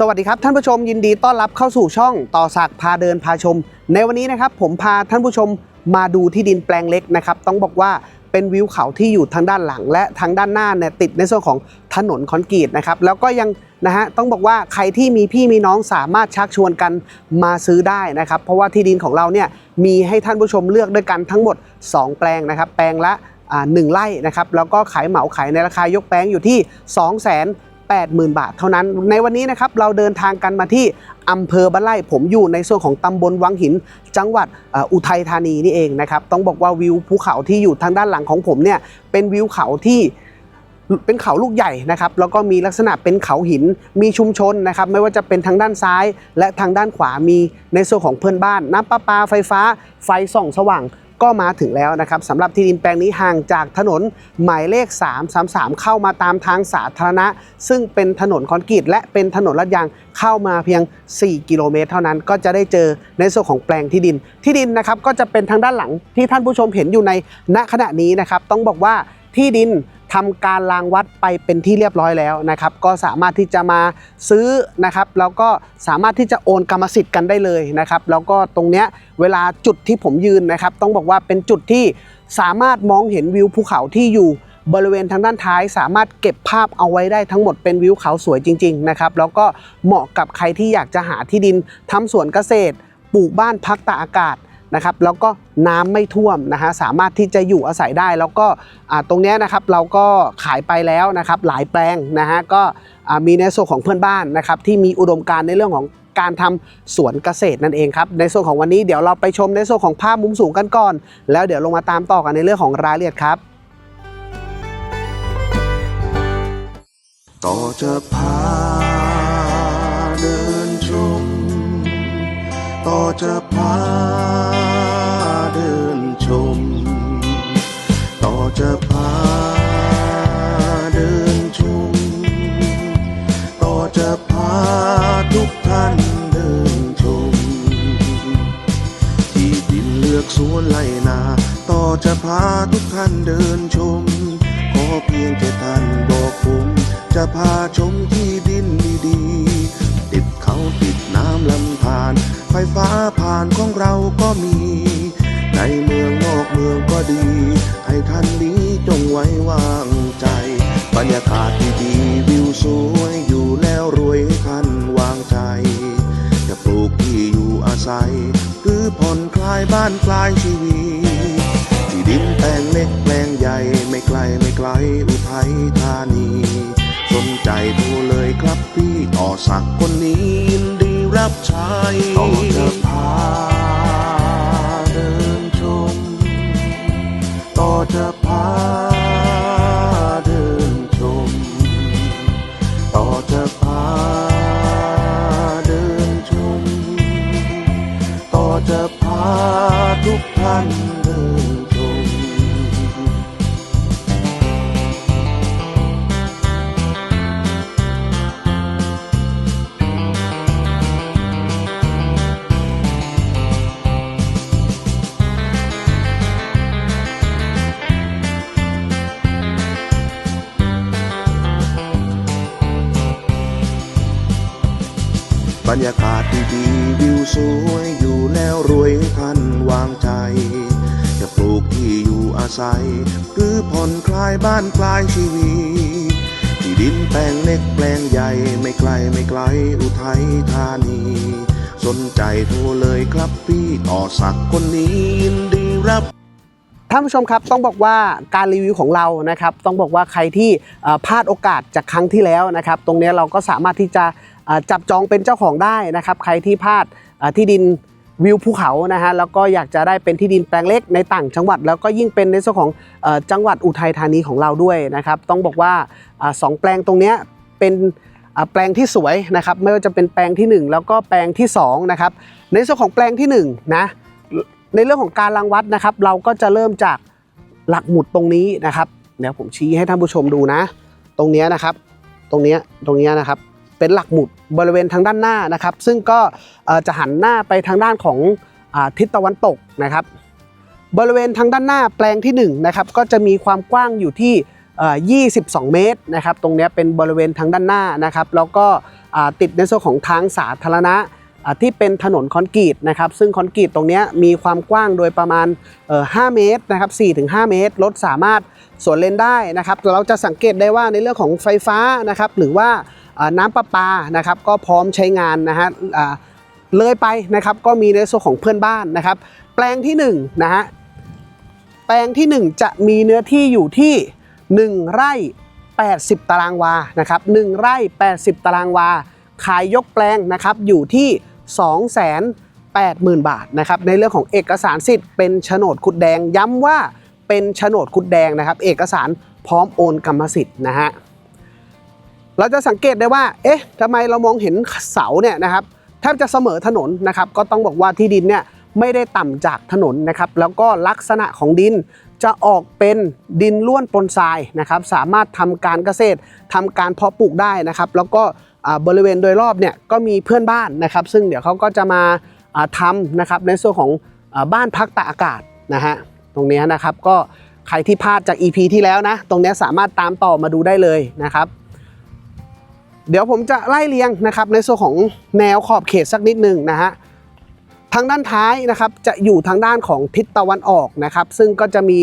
สวัสดีครับท่านผู้ชมยินดีต้อนรับเข้าสู่ช่องต่อสักพาเดินพาชม ในวันนี้นะครับผมพาท่านผู้ชมมาดูที่ดินแปลงเล็กนะครับต้องบอกว่าเป็นวิวเขาที่อยู่ทางด้านหลัง และทางด้านหน้าเนี่ยติดในส่วนของถนนคอนกรีตนะครับแล้วก็ยังนะฮะต้องบอกว่าใครที่มีพี่มีน้องสามารถชักชวนกันมาซื้อได้นะครับเพราะว่าที่ดินของเราเนี่ยมีให้ท่านผู้ชมเลือกด้วยกันทั้งหมด 2 แปลงนะครับแปลงละหนึ่งไร่นะครับแล้วก็ขายเหมาขายในราคายกแปลงอยู่ที่ 2 0 0 0 0 80,000 บาทเท่านั้น ในวันนี้นะครับเราเดินทางกันมาที่อำเภอบ้านไร่ผมอยู่ในส่วนของตำบลวังหิน จังหวัดอุทัยธานีนี่เองนะครับต้องบอกว่าวิวภูเขาที่อยู่ทางด้านหลังของผมเนี่ยเป็นวิวเขาที่เป็นเขาลูกใหญ่นะครับแล้วก็มีลักษณะเป็นเขาหินมีชุมชนนะครับไม่ว่าจะเป็นทางด้านซ้าย และทางด้านขวามีในส่วนของเพื่อนบ้าน น้ำประปาไฟฟ้า ไฟส่องสว่าง ก็มาถึงแล้วนะครับสำหรับที่ดินแปลงนี้ห่างจากถนนหมายเลข 333 เข้ามาตามทางสาธารณะ ซึ่งเป็นถนนคอนกรีตและเป็นถนนลาดยางเข้ามาเพียง 4 กิโลเมตร เท่านั้นก็จะได้เจอในส่วนของแปลงที่ดิน ที่ดินนะครับก็จะเป็นทางด้านหลังที่ท่านผู้ชมเห็นอยู่ในณขณะนี้นะครับต้องบอกว่าที่ดิน ทำการรางวัดไปเป็นที่เรียบร้อยแล้วนะครับ ก็สามารถที่จะมาซื้อนะครับแล้วก็สามารถที่จะโอนกรรมสิทธิ์กันได้เลยนะครับ แล้วก็ตรงเนี้ยเวลาจุดที่ผมยืนนะครับ ต้องบอกว่าเป็นจุดที่สามารถมองเห็นวิวภูเขาที่อยู่บริเวณทางด้านท้ายสามารถเก็บภาพเอาไว้ได้ทั้งหมดเป็นวิวเขาสวยจริง ๆ นะครับ แล้วก็เหมาะกับใครที่อยากจะหาที่ดินทำสวนเกษตร ปลูกบ้านพักตากอากาศ นะครับแล้วก็น้ำไม่ท่วมนะฮะสามารถที่จะอยู่อาศัยได้ แล้วก็ตรงนี้นะครับเราก็ขายไปแล้วนะครับหลายแปลงนะฮะก็มีในส่วนของเพื่อนบ้านนะครับที่มีอุดมการณ์ในเรื่องของการทำสวนเกษตรนั่นเองครับในส่วนของวันนี้เดี๋ยวเราไปชมในส่วนของภาพมุมสูงกันก่อน แล้วเดี๋ยวลงมาตามต่อกันในเรื่องของรายละเอียดครับ ต่อจะพาเดินชม ต่อจะพา จะพาเดินชมต่อจะพาทุกท่านเดินชม ที่ดินเลือกสวนไลนาต่อจะพาทุกท่านเดินชม ขอเพียงแค่ท่านบอกผม จะพาชมที่ดินดีๆติดเขาติดน้ำลำธารไฟฟ้าผ่านของเราก็มี ในเมือง อกเมืองก็ดี ให้ท่านนี้จงไว้วางใจ บรรยากาศดีๆวิวสวยอยู่แล้วรวยให้ท่านวางใจ จะปลูกที่อยู่อาศัย หรือผ่อนคลายบ้านคลายชีวิตที่ดินแปลงเล็กแปลงใหญ่ไม่ไกลไม่ไกลอุทัยธานีสนใจโทรเลยครับพี่ต่อสักคนนี้ยินดีรับใช้ต่อจาเรรยากาศดีๆวิวสวยอยู่แล้วรวยให้ท่านวางใจ จะปลูกที่อยู่อาศัย หรือผ่อนคลายบ้านคลายชีวิตที่ดินแปลงเล็กแปลงใหญ่ไม่ไกลไม่ไกลอุทัยธานี สนใจโทรเลยครับพี่ต่อสักคนนี้ยินดีรับท่านผู้ชมครับต้องบอกว่าการรีวิวของเรานะครับ ต้องบอกว่าใครที่พลาดโอกาสจากครั้งที่แล้วนะครับ ตรงนี้เราก็สามารถที่จะ จับจองเป็นเจ้าของได้นะครับ ใครที่พลาดที่ดินวิวภูเขานะฮะแล้วก็อยากจะได้เป็นที่ดินแปลงเล็กในต่างจังหวัด แล้วก็ยิ่งเป็นในส่วนของอจังหวัดอุทัยธานีของเราด้วยนะครับ ต้องบอกว่าอสองแปลงตรงนี้เป็นแปลงที่สวยนะครับไม่ว่าจะเป็นแปลงทีหนึ่1 แล้วก็แปลงที่2นะครับในส่วนของแปลงที่1นะในเรื่องของการรังวัดนะครับ เราก็จะเริ่มจากหลักหมุดตรงนี้นะครับเดี๋ยวผมชี้ให้ท่านผู้ชมดูนะ ตรงนี้นะครับ ตรงนี้ตรงนี้นะครับ เป็นหลักหมุดบริเวณทางด้านหน้านะครับ ซึ่งก็จะหันหน้าไปทางด้านของอทิศตะวันตกนะครับ บริเวณทางด้านหน้าแปลงที่1นะครับก็จะมีความกว้างอยู่ที่ 22 เมตรนะครับ ตรงนี้เป็นบริเวณทางด้านหน้านะครับ แล้วก็ติดในส่วนของทางสาธารณะที่เป็นถนนคอนกรีตนะครับ ซึ่งคอนกรีตตรงนี้มีความกว้างโดยประมาณ 5 เมตรนะครับ4-5 เมตร รถสามารถ สวนเลนได้นะครับเราจะสังเกตได้ว่าในเรื่องของไฟฟ้านะครับหรือว่าน้ำประปานะครับก็พร้อมใช้งานนะฮะเลยไปนะครับก็มีในส่วนของเพื่อนบ้านนะครับ แปลงที่1นะฮะแปลงที่ 1 จะมีเนื้อที่อยู่ที่ 1 ไร่ 80 ตารางวานะครับ1ไร่ 80 ตารางวา ขายยกแปลงนะครับอยู่ที่ 280,000 บาทนะครับในเรื่องของเอกสารสิทธิ์เป็นโฉนดคุดแดงย้ำว่า เป็นโฉนดคุดแดงนะครับ เอกสารพร้อมโอนกรรมสิทธิ์นะฮะเราจะสังเกตได้ว่า เอ๊ะทำไมเรามองเห็นเสาเนี่ยนะครับแทบจะเสมอถนนนะครับ ก็ต้องบอกว่าที่ดินเนี่ยไม่ได้ต่ำจากถนนนะครับ แล้วก็ลักษณะของดินจะออกเป็นดินล้วนปนทรายนะครับ สามารถทำการเกษตรทำการเพาะปลูกได้นะครับ แล้วก็บริเวณโดยรอบเนี่ยก็มีเพื่อนบ้านนะครับ ซึ่งเดี๋ยวเขาก็จะมาทำนะครับในส่วนของบ้านพักตากอากาศนะฮะ ตรงนี้นะครับ ก็ใครที่พลาดจาก EP ที่แล้วนะ ตรงนี้สามารถตามต่อมาดูได้เลยนะครับ เดี๋ยวผมจะไล่เรียงนะครับ ในส่วนของแนวขอบเขตสักนิดหนึ่งนะฮะทางด้านท้ายนะครับจะอยู่ทางด้านของทิศตะวันออกนะครับ ซึ่งก็จะมี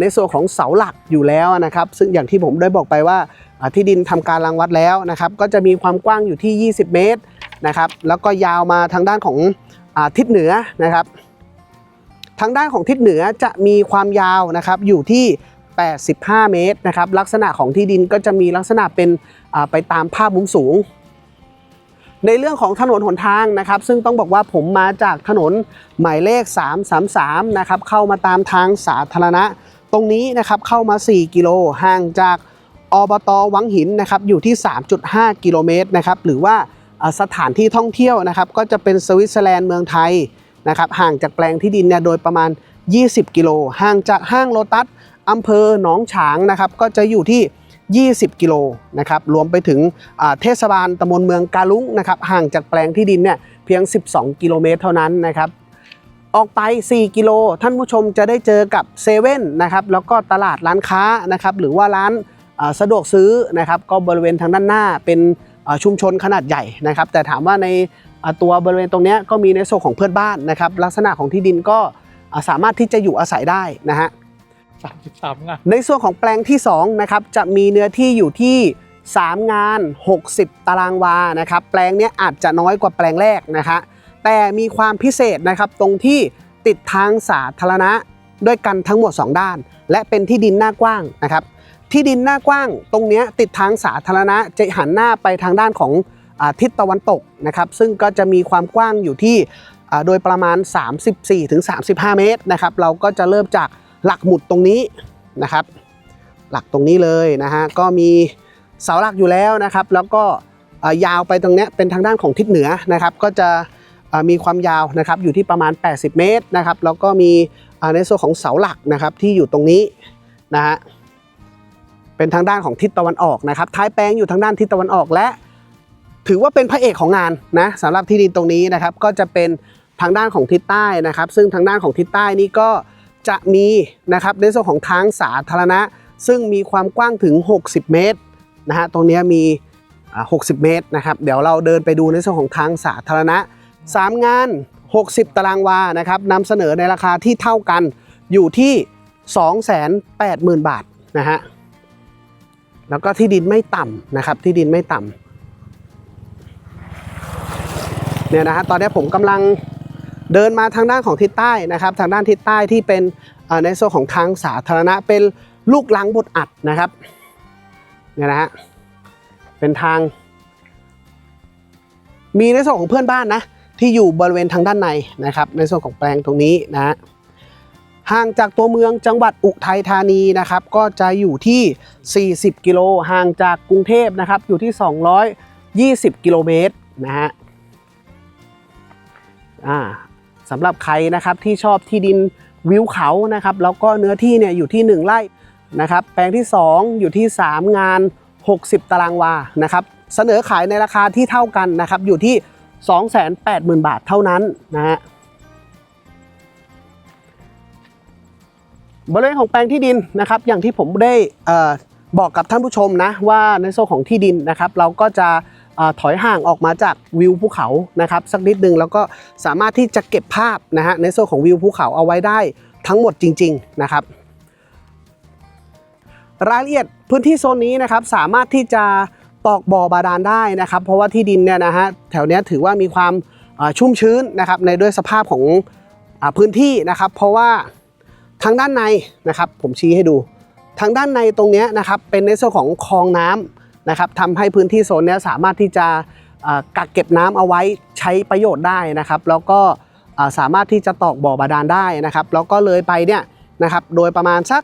ในส่วนของเสาหลักอยู่แล้วนะครับ ซึ่งอย่างที่ผมได้บอกไปว่าที่ดินทำการรังวัดแล้วนะครับ ก็จะมีความกว้างอยู่ที่ 20 เมตรนะครับ แล้วก็ยาวมาทางด้านของอทิศเหนือนะครับ ทางด้านของทิศเหนือจะมีความยาวนะครับอยู่ที่ 85 เมตรนะครับลักษณะของที่ดินก็จะมีลักษณะเป็นไปตามภาพมุมสูง ในเรื่องของถนนหนทางนะครับ ซึ่งต้องบอกว่าผมมาจากถนนหมายเลข 333นะครับเข้ามาตามทางสาธารณะ ตรงนี้นะครับเข้ามา 4 กิโลห่างจากอบตวังหินนะครับอยู่ที่ 3.5 กิโลเมตรนะครับหรือว่าสถานที่ท่องเที่ยวนะครับก็จะเป็นสวิตเซอร์แลนด์เมืองไทย นะครับห่างจากแปลงที่ดินเนี่ยโดยประมาณ 20 กิโลห่างจากห้างโลตัสอำเภอหนองฉางนะครับก็จะอยู่ที่ 20 กิโลนะครับรวมไปถึงเทศบาลตำบลเมืองกาลุงนะครับห่างจากแปลงที่ดินเนี่ยเพียง 12 กิโลเมตรเท่านั้นนะครับออกไป 4 กิโล ท่านผู้ชมจะได้เจอกับเซเว่นนะครับแล้วก็ตลาดร้านค้านะครับหรือว่าร้านสะดวกซื้อนะครับก็บริเวณทางด้านหน้าเป็นชุมชนขนาดใหญ่นะครับแต่ถามว่าใน ตัวบริเวณตรงเนี้ยก็มีในโซนของเพื่อนบ้านนะครับลักษณะของที่ดินก็อ่าสามารถที่จะอยู่อาศัยได้นะฮะสามสิบสามงานในส่วนของแปลงที่2นะครับจะมีเนื้อที่อยู่ที่ 3 งาน 60 ตารางวานะครับแปลงเนี้ยอาจจะน้อยกว่าแปลงแรกนะคะแต่มีความพิเศษนะครับตรงที่ติดทางสาธารณะด้วยกันทั้งหมด 2 ด้าน และเป็นที่ดินหน้ากว้างนะครับที่ดินหน้ากว้างตรงเนี้ยติดทางสาธารณะจะหันหน้าไปทางด้านของอา ทิศตะวันตกนะครับซึ่งก็จะมีความกว้างอยู่ที่โดยประมาณ 34-35 เมตรนะครับเราก็จะเริ่มจากหลักหมุดตรงนี้นะครับ หลักตรงนี้เลยนะฮะก็มีเสาหลักอยู่แล้วนะครับ แล้วก็ยาวไปตรงเนี้ยเป็นทางด้านของทิศเหนือนะครับ ก็จะมีความยาวนะครับอยู่ที่ประมาณ 80 เมตรนะครับ แล้วก็มีในส่วนของเสาหลักนะครับที่อยู่ตรงนี้นะฮะเป็นทางด้านของทิศตะวันออกนะครับ ท้ายแปลงอยู่ทางด้านทิศตะวันออกและ ถือว่าเป็นพระเอกของงานนะสำหรับที่ดินตรงนี้นะครับ ก็จะเป็นทางด้านของทิศใต้นะครับ ซึ่งทางด้านของทิศใต้นี้ก็จะมีนะครับในส่วนของทางสาธารณะ ซึ่งมีความกว้างถึง 60 เมตรนะฮะตรงนี้มี 60 เมตรนะครับ เดี๋ยวเราเดินไปดูในส่วนของทางสาธารณะ 3 งาน 60 ตารางวานะครับนำเสนอในราคาที่เท่ากันอยู่ที่ 280,000 บาทนะฮะแล้วก็ที่ดินไม่ต่ำนะครับที่ดินไม่ต่ำ เนี่ยนะฮะตอนนี้ผมกำลังเดินมาทางด้านของทิศใต้นะครับ ทางด้านทิศใต้ที่เป็นในส่วนของทางสาธารณะเป็นลูกลังบดอัดนะครับเนี่ยนะฮะเป็นทาง มีในส่วนของเพื่อนบ้านนะที่อยู่บริเวณทางด้านในนะครับ ในส่วนของแปลงตรงนี้นะฮะห่างจากตัวเมืองจังหวัดอุทัยธานีนะครับ ก็จะอยู่ที่ 40 กิโลห่างจากกรุงเทพนะครับ อยู่ที่ 220 กิโลเมตรนะฮะ อ่าสำหรับใครนะครับที่ชอบที่ดินวิวเขานะครับแล้วก็เนื้อที่เนี่ยอยู่ที่ 1 ไร่นะครับแปลงที่ 2 อยู่ที่ 3 งาน 60 ตารางวานะครับเสนอขายในราคาที่เท่ากันนะครับอยู่ที่ 280,000 บาทเท่านั้นนะฮะบริเวณของแปลงที่ดินนะครับอย่างที่ผมได้ออบอกกับท่านผู้ชมนะว่าในโซนของที่ดินนะครับเราก็จะ ถอยห่างออกมาจากวิวภูเขานะครับสักนิดนึงแล้วก็สามารถที่จะเก็บภาพนะฮะในส่วนของวิวภูเขาเอาไว้ได้ทั้งหมดจริง ๆนะครับ รายละเอียดพื้นที่โซนนี้นะครับสามารถที่จะตอกบ่อบาดาลได้นะครับ เพราะว่าที่ดินเนี่ยนะฮะแถวเนี้ยถือว่ามีความชุ่มชื้นนะครับในด้วยสภาพของอพื้นที่นะครับ เพราะว่าทางด้านในนะครับผมชี้ให้ดู ทางด้านในตรงเนี้ยนะครับเป็นในส่วนของคลองน้ำ นะครับทำให้พื้นที่โซนนี้สามารถที่จะกักเก็บน้ำเอาไว้ใช้ประโยชน์ได้นะครับ แล้วก็สามารถที่จะตอกบ่อบาดาลได้นะครับ แล้วก็เลยไปเนี่ยนะครับโดยประมาณสัก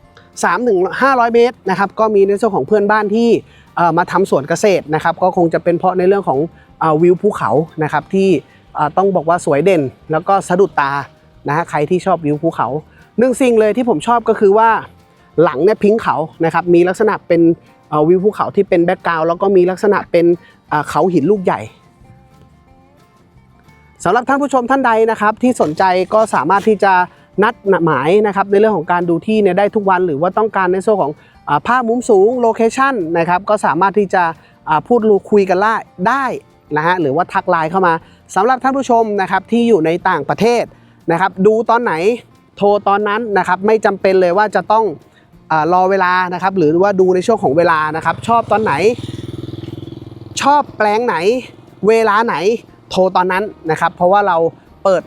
3ถึง500 เมตรนะครับก็มีในส่วนของเพื่อนบ้านที่มาทำสวนเกษตรนะครับ ก็คงจะเป็นเพราะในเรื่องของวิวภูเขานะครับที่ต้องบอกว่าสวยเด่น แล้วก็สะดุดตานะฮะใครที่ชอบวิวภูเขาหนึ่งสิ่งเลยที่ผมชอบก็คือว่าหลังเนี่ยพิงเขานะครับมีลักษณะเป็น วิวภูเขาที่เป็นแบ็กกราวด์แล้วก็มีลักษณะเป็นเขาหินลูกใหญ่สำหรับท่านผู้ชมท่านใดนะครับ ที่สนใจก็สามารถที่จะนัดหมายนะครับในเรื่องของการดูที่เนี่ยได้ทุกวันหรือว่าต้องการในส่ของอภาพมุมสูงโลเคชั่นนะครับก็สามารถที่จะพูดคุยกันได้ได้นะฮะหรือว่าทักไลน์เข้ามาสำหรับท่านผู้ชมนะครับที่อยู่ในต่างประเทศนะครับ ดูตอนไหนโทรตอนนั้นนะครับไม่จำเป็นเลยว่าจะต้อง รอเวลานะครับ หรือว่าดูในช่วงของเวลานะครับ ชอบตอนไหน ชอบแปลงไหน เวลาไหนโทรตอนนั้นนะครับ เพราะว่าเราเปิด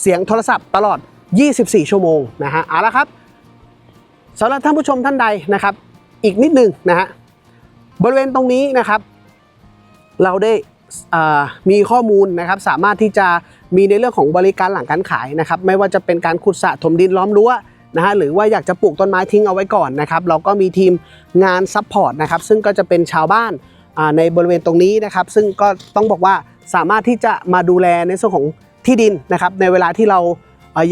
เสียงโทรศัพท์ตลอด 24 ชั่วโมงนะฮะเอาละครับสำหรับท่านผู้ชมท่านใดนะครับ อีกนิดหนึงนะฮะบริเวณตรงนี้นะครับ เราได้มีข้อมูลนะครับสามารถที่จะมีในเรื่องของบริการหลังการขายนะครับ ไม่ว่าจะเป็นการขุดสระถมดินล้อมรั้ว นะฮะหรือว่าอยากจะปลูกต้นไม้ทิ้งเอาไว้ก่อนนะครับเราก็มีทีมงานซัพพอร์ตนะครับซึ่งก็จะเป็นชาวบ้านในบริเวณตรงนี้นะครับ ซึ่งก็ต้องบอกว่าสามารถที่จะมาดูแลในส่วนของที่ดินนะครับในเวลาที่เรา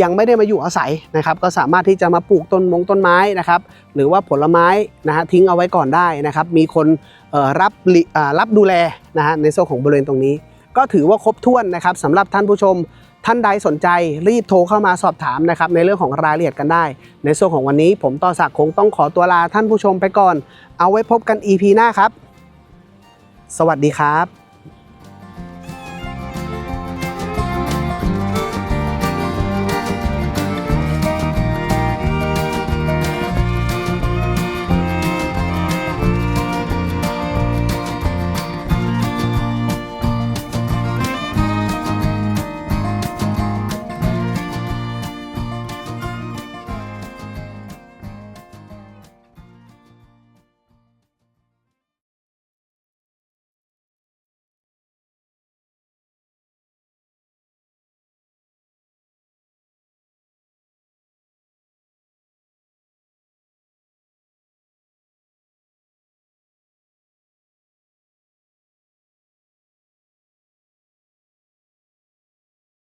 ยังไม่ได้มาอยู่อาศัยนะครับก็สามารถที่จะมาปลูกต้นมงต้นไม้นะครับหรือว่าผลไม้นะฮะทิ้งเอาไว้ก่อนได้นะครับมีคนรับรับดูแลนะฮะในส่วนของบริเวณตรงนี้ ก็ถือว่าครบถ้วนนะครับสำหรับท่านผู้ชม ท่านใดสนใจรีบโทรเข้ามาสอบถามนะครับในเรื่องของรายละเอียดกันได้ ในส่วนของวันนี้ผมต่อสักคงต้องขอตัวลาท่านผู้ชมไปก่อน เอาไว้พบกัน EP หน้าครับ สวัสดีครับ